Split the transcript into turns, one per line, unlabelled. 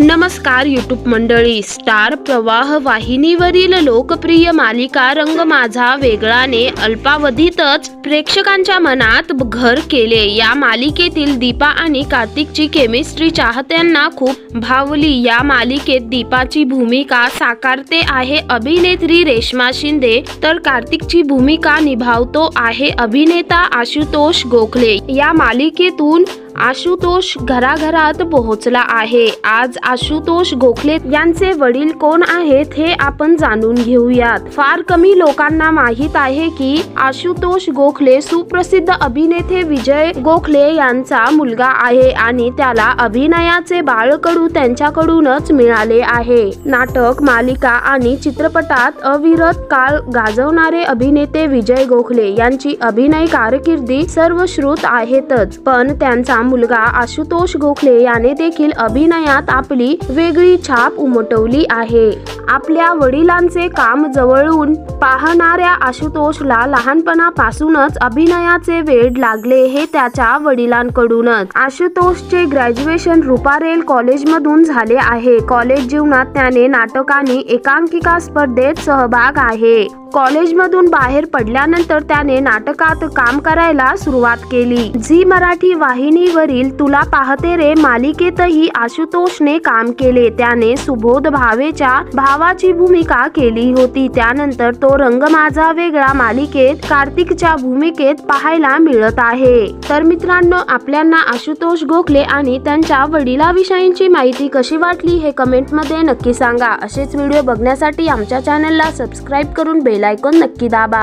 नमस्कार यूट्यूब मंडळी. स्टार प्रवाह वाहिनीवरील लोकप्रिय मालिका रंग माझा वेगळाने अल्पावधीतच प्रेक्षकांच्या मनात घर केले. या मालिकेतील दीपा आणि कार्तिकची केमिस्ट्री चाहत्यांना खूप भावली. या मालिकेत दीपाची भूमिका साकारते आहे अभिनेत्री रेश्मा शिंदे. तर कार्तिकची भूमिका निभावतो आहे अभिनेता आशुतोष गोखले. या मालिकेतून आशुतोष घराघरात पोहोचला आहे. आज आशुतोष गोखले यांचे वडील कोण आहेत हे आपण जाणून घेऊयात. फार कमी लोकांना माहीत आहे की आशुतोष गोखले सुप्रसिद्ध अभिनेते विजय गोखले यांचा मुलगा आहे आणि त्याला अभिनयाचे बाळकडू त्यांच्याकडूनच मिळाले आहे. नाटक मालिका आणि चित्रपटात अविरत काळ गाजवणारे अभिनेते विजय गोखले यांची अभिनय कारकिर्दी सर्वश्रुत आहेतच. पण त्यांचा मुलगा आशुतोष गोखले याने देखील अभिनयात आपली वेगळी छाप उमटवली आहे. आपल्या वडिलांचे काम जवळून पाहणाऱ्या आशुतोषला लहानपणापासूनच अभिनयाचे वेड लागले हे त्याच्या वडिलांकडूनच. आशुतोषचे ग्रॅज्युएशन रुपारेल कॉलेजमधून झाले आहे. कॉलेज जीवनात त्याने नाटकाने एकांकिका स्पर्धेत सहभाग आहे. कॉलेजमधून बाहेर पडल्यानंतर त्याने नाटकात काम करायला सुरुवात केली. झी मराठी वाहिनीवरील तुला पाहते रे मालिकेतही आशुतोषने काम केले. त्याने सुबोध भावेच्या भावाची भूमिका केली होती. त्यानंतर तो रंग माझा वेगळा मालिकेत कार्तिकच्या भूमिकेत पाहायला मिळत आहे. तर मित्रांनो आपल्यांना आशुतोष गोखले आणि त्यांच्या वडिलाविषयीची माहिती कशी वाटली हे कमेंटमध्ये नक्की सांगा. असेच व्हिडिओ बघण्यासाठी आमच्या चॅनलला सबस्क्राईब करून बेल आयकॉन नक्की दाबा